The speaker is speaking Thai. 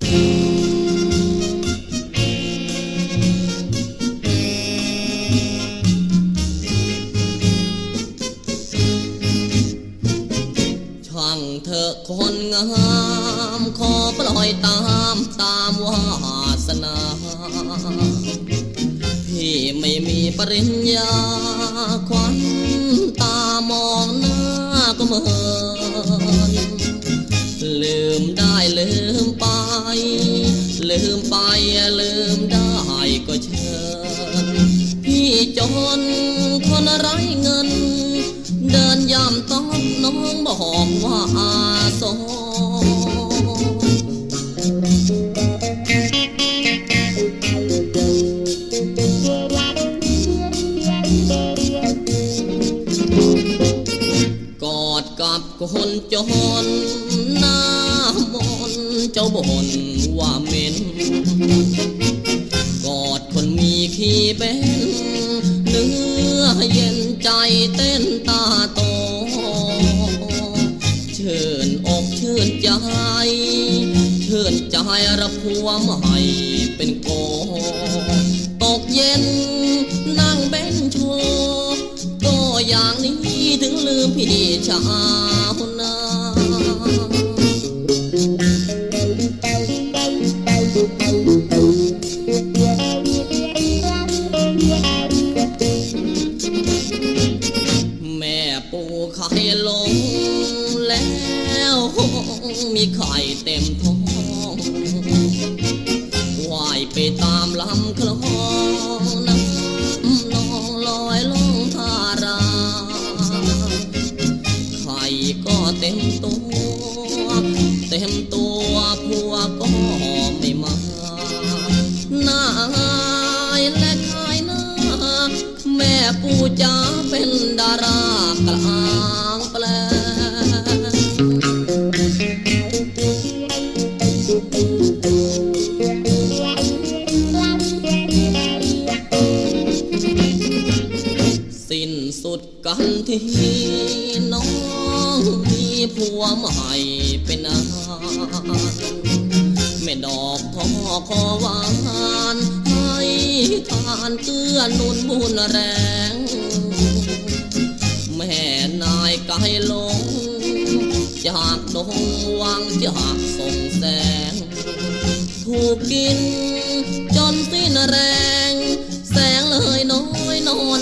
ช่างเถอคนงามขอปล่อยตามตามวาสนา พี่ไม่มีปริญญาควันตามองหน้าก็เหมือน ลืมไปลืมได้ก็เชิญพี่จนคนไร้เงิน เดินย่ำต้องน้องบอกว่าอาสงกอดกับคนจนนา บ่นว่าเหม็น กอดคนมีขี้เป็นเนื้อเย็นใจเต้นตาโตเชิญอกเชื่นใจ เชิญใจรับผัวใหม่เป็นโกตกเย็นนั่งเบ้นโชว์ก็อย่างนี้ถึงลืมพี่ชาว มีไข่เต็มท้องว่ายไปตามลำคลองน้ำนองลอยลงทาราไข่ก็เต็มตัว เต็มตัวผัวก็ไม่มาหน้าอายและขายหน้า แม่ปูจ๋าเป็นดารากลา สุดกันที่น้องมีผัวใหม่เป็นอาแม่ดอกพ่อขอหวานให้ทานเกื้อนุนบุญแรง แม่นายไก่ลง จากดงวังจากส่งแสง ถูกกินจนสิ้นแรง แสงเลยน้อยนอน